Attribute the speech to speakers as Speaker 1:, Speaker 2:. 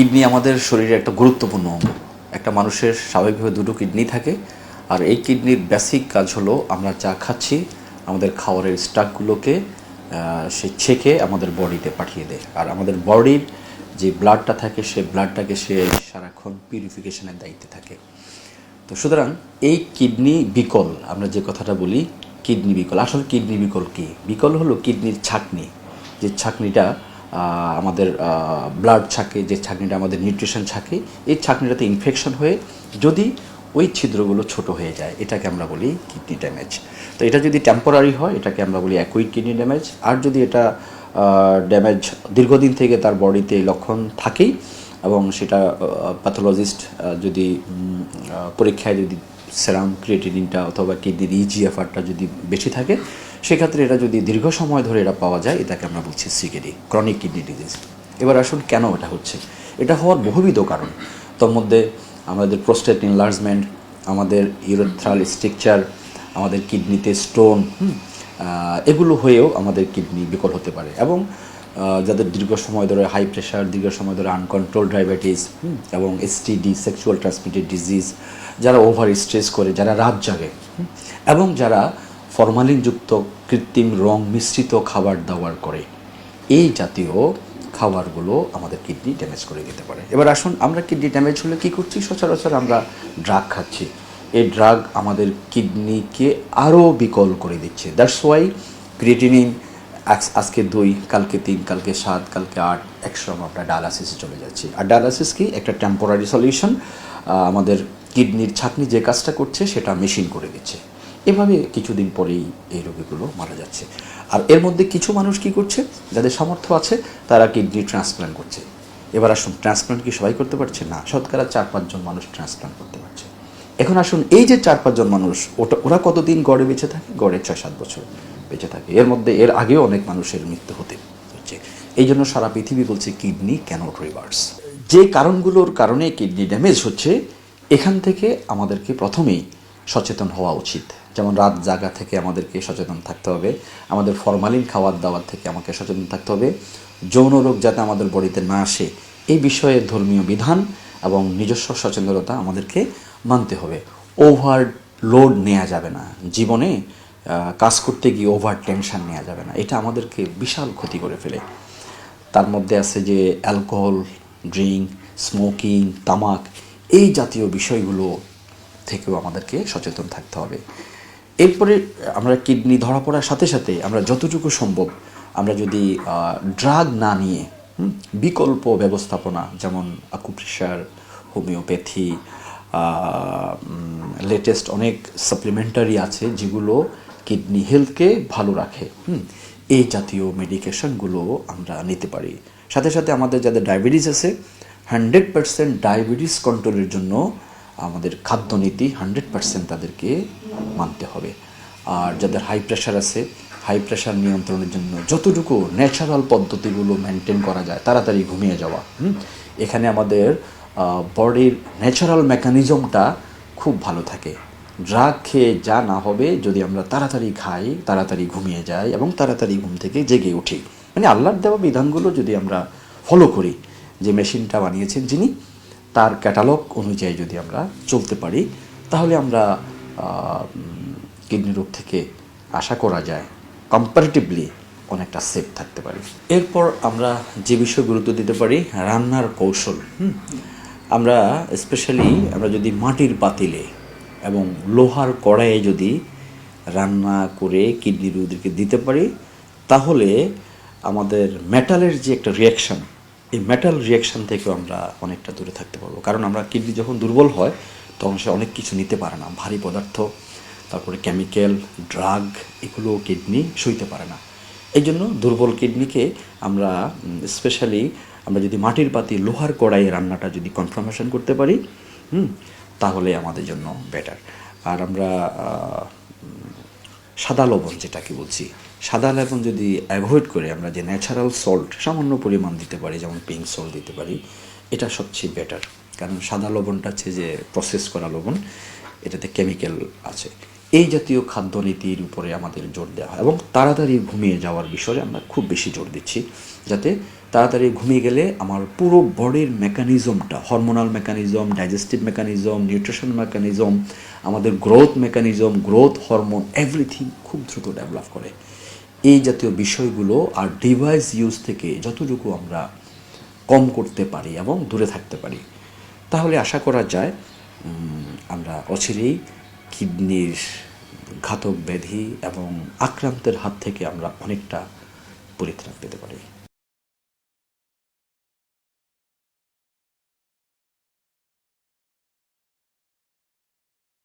Speaker 1: Kidney আমাদের শরীরে একটা গুরুত্বপূর্ণ অঙ্গ। একটা মানুষের স্বাভাবিকভাবে দুটো কিডনি থাকে, আর এই কিডনির বেসিক কাজ হলো আমরা যা খাচ্ছি, আমাদের খাওয়ারের স্টাকগুলোকে সে ছেঁকে আমাদের বডিতে পাঠিয়ে দেয়। আর আমাদের বডির যে ব্লাডটা থাকে, সে ব্লাডটাকে সে সারাক্ষণ পিউরিফিকেশনের দায়িত্বে থাকে। তো সুতরাং এই কিডনি বিকল, আমরা যে কথাটা বলি, কিডনি বিকল। আসলে কিডনি বিকল কি? বিকল হলো কিডনির ছাকনি। যে ছাকনিটা আমাদের ব্লাড ছাকে, যে ছাকনিটা আমাদের নিউট্রিশন ছাকে, এই ছাকনিটাতে ইনফেকশন হয়ে যদি ওই ছিদ্রগুলো ছোট হয়ে যায়, এটাকে আমরা বলি কিডনি ড্যামেজ তো এটা যদি টেম্পোরারি হয়, এটাকে আমরা বলি অ্যাকুইট কিডনি ড্যামেজ আর যদি এটা ড্যামেজ দীর্ঘদিন থেকে তার বডিতে লক্ষণ থাকেই, এবং সেটা প্যাথোলজিস্ট যদি পরীক্ষায় যদি সেরাম, ক্রিয়েটিনিনটা অথবা কিডনির ইজিএফআরটা যদি বেশি থাকে, সেক্ষেত্রে এটা যদি দীর্ঘ সময় ধরে এটা পাওয়া যায়, এটাকে আমরা বলছি সিকেডি ক্রনিক কিডনি ডিজিজ এবার আসুন কেন এটা হচ্ছে? এটা হওয়ার বহুবিধ কারণ। তোর মধ্যে আমাদের প্রোস্টেট ইনলার্জমেন্ট আমাদের ইউরোথ্রাল স্ট্রাকচার আমাদের কিডনিতে স্টোন এগুলো হয়েও আমাদের কিডনি বিকল হতে পারে। এবং যাদের দীর্ঘ সময় ধরে হাই প্রেশার দীর্ঘ সময় ধরে আনকন্ট্রোল ডায়াবেটিস এবং এসটিডি সেক্সুয়াল ট্রান্সমিটেড ডিজিজ যারা ওভার স্ট্রেস করে, যারা রাত জাগে এবং যারা ফরমালিনযুক্ত কৃত্রিম রং মিশ্রিত খাবার দাবার করে, এই জাতীয় খাবারগুলো আমাদের কিডনি ড্যামেজ করে দিতে পারে। এবার আসুন, আমরা কিডনি ড্যামেজ হলে কী করছি? সচরাচর আমরা ড্রাগ খাচ্ছি। এই ড্রাগ আমাদের কিডনিকে আরও বিকল করে দিচ্ছে। দ্যাটস ওয়াই ক্রিয়েটিনিন আজকে দুই, কালকে তিন, কালকে সাত, কালকে আট, একশো আমরা ডায়ালাসিসে চলে যাচ্ছি। আর ডায়ালাসিস কি? একটা টেম্পোরারি সলিউশন আমাদের কিডনির ছাকনি যে কাজটা করছে, সেটা মেশিন করে দিচ্ছে। এভাবে কিছুদিন পরেই এই রোগীগুলো মারা যাচ্ছে। আর এর মধ্যে কিছু মানুষ কি করছে? যাদের সামর্থ্য আছে, তারা কিডনি ট্রান্সপ্লান্ট করছে। এবার আসুন ট্রান্সপ্লান্ট কি সবাই করতে পারছে? না, শতকরা চার পাঁচজন মানুষ ট্রান্সপ্লান্ট করতে পারছে। এখন আসুন, এই যে চার পাঁচজন মানুষ, ওটা ওরা কতদিন গড়ে বেঁচে থাকে? গড়ে ছয়, সাত বছর। বেঁচে থাকে। এর মধ্যে, এর আগেও অনেক মানুষের মৃত্যু হতে হচ্ছে। এই জন্য সারা পৃথিবী বলছে, কিডনি ক্যানট রিভার্স যে কারণগুলোর কারণে কিডনি ড্যামেজ হচ্ছে, এখান থেকে আমাদেরকে প্রথমেই সচেতন হওয়া উচিত। যেমন রাত জাগা থেকে আমাদেরকে সচেতন থাকতে হবে, আমাদের ফরমালিন খাওয়ার দাওয়ার থেকে আমাকে সচেতন থাকতে হবে, যৌন রোগ যাতে আমাদের বডিতে না আসে এই বিষয়ে ধর্মীয় বিধান এবং নিজস্ব সচেতনতা আমাদেরকে মানতে হবে। ওভার লোড নেওয়া যাবে না। জীবনে কাজ করতে গিয়ে ওভার টেনশন নেওয়া যাবে না। এটা আমাদেরকে বিশাল ক্ষতি করে ফেলে। তার মধ্যে আছে যে অ্যালকোহল ড্রিঙ্ক স্মোকিং তামাক এই জাতীয় বিষয়গুলো থেকেও আমাদেরকে সচেতন থাকতে হবে। এরপরে আমরা কিডনি ধরা পড়ার সাথে সাথে আমরা যতটুকু সম্ভব আমরা যদি ড্রাগ না নিয়ে বিকল্প ব্যবস্থাপনা যেমন আকুপ্রেশার হোমিওপ্যাথি লেটেস্ট অনেক সাপ্লিমেন্টারি আছে যেগুলো কিডনি হেলথকে ভালো রাখে। হুম, এই জাতীয় মেডিকেশনগুলো আমরা নিতে পারি। সাথে সাথে আমাদের যাদের ডায়াবেটিস আছে, হান্ড্রেড পার্সেন্ট ডায়াবেটিস কন্ট্রোলের জন্য আমাদের খাদ্যনীতি হান্ড্রেড পার্সেন্ট তাদেরকে মানতে হবে। আর যাদের হাই প্রেশার আছে হাই প্রেশার নিয়ন্ত্রণের জন্য যতটুকু ন্যাচারাল পদ্ধতিগুলো মেনটেন করা যায়, তাড়াতাড়ি ঘুমিয়ে যাওয়া? এখানে আমাদের বডির ন্যাচারাল মেকানিজমটা খুব ভালো থাকে। ড্রাগ খেয়ে যা না হবে, যদি আমরা তাড়াতাড়ি খাই, তাড়াতাড়ি ঘুমিয়ে যাই এবং তাড়াতাড়ি ঘুম থেকে জেগে উঠি। মানে আল্লাহর দেওয়া বিধানগুলো যদি আমরা ফলো করি, যে মেশিনটা বানিয়েছেন যিনি, তার ক্যাটালগ অনুযায়ী যদি আমরা চলতে পারি, তাহলে আমরা কিডনি রোগ থেকে আশা করা যায় কম্পারেটিভলি অনেকটা সেফ থাকতে পারি। এরপর আমরা যে বিষয়ে গুরুত্ব দিতে পারি, রান্নার কৌশল? আমরা স্পেশালি আমরা যদি মাটির পাতিলে এবং লোহার কড়াইয়ে যদি রান্না করে কিডনি রোগীদেরকে দিতে পারি, তাহলে আমাদের মেটালের যে একটা রিয়াকশন এই মেটাল রিয়াকশন থেকেও আমরা অনেকটা দূরে থাকতে পারব। কারণ আমরা কিডনি যখন দুর্বল হয়, তখন সে অনেক কিছু নিতে পারে না। ভারী পদার্থ, তারপরে কেমিক্যাল ড্রাগ এগুলো কিডনি সইতে পারে না। এই জন্য দুর্বল কিডনিকে আমরা স্পেশালি আমরা যদি মাটির পাতি লোহার কড়াইয়ে রান্নাটা যদি কনফার্মেশন করতে পারি, হুম তাহলে আমাদের জন্য বেটার আর আমরা সাদা লবণ যেটাকে বলছি, সাদা লবণ যদি অ্যাভয়েড করে আমরা যে ন্যাচারাল সল্ট সামান্য পরিমাণ দিতে পারি, যেমন পিঙ্ক সল্ট দিতে পারি, এটা সবচেয়ে বেটার কারণ সাদা লবণটা হচ্ছে যে প্রসেস করা লবণ, এটাতে কেমিক্যাল আছে। এই জাতীয় খাদ্যনীতির উপরে আমাদের জোর দেওয়া হয় এবং তাড়াতাড়ি ঘুমিয়ে যাওয়ার বিষয়ে আমরা খুব বেশি জোর দিচ্ছি, যাতে তাড়াতাড়ি ঘুমিয়ে গেলে আমার পুরো বডির মেকানিজমটা hormonal mechanism digestive mechanism nutrition mechanism আমাদের growth mechanism growth hormone everything খুব দ্রুত ডেভেলপ করে। এই জাতীয় বিষয়গুলো আর ডিভাইস ইউজ থেকে যতটুকু আমরা কম করতে পারি এবং দূরে থাকতে পারি, তাহলে আশা করা যায় আমরা অচিরেই কিডনির ঘাতক ব্যাধি এবং আক্রান্তের হাত থেকে আমরা অনেকটা পরিত্রাণ পেতে পারি।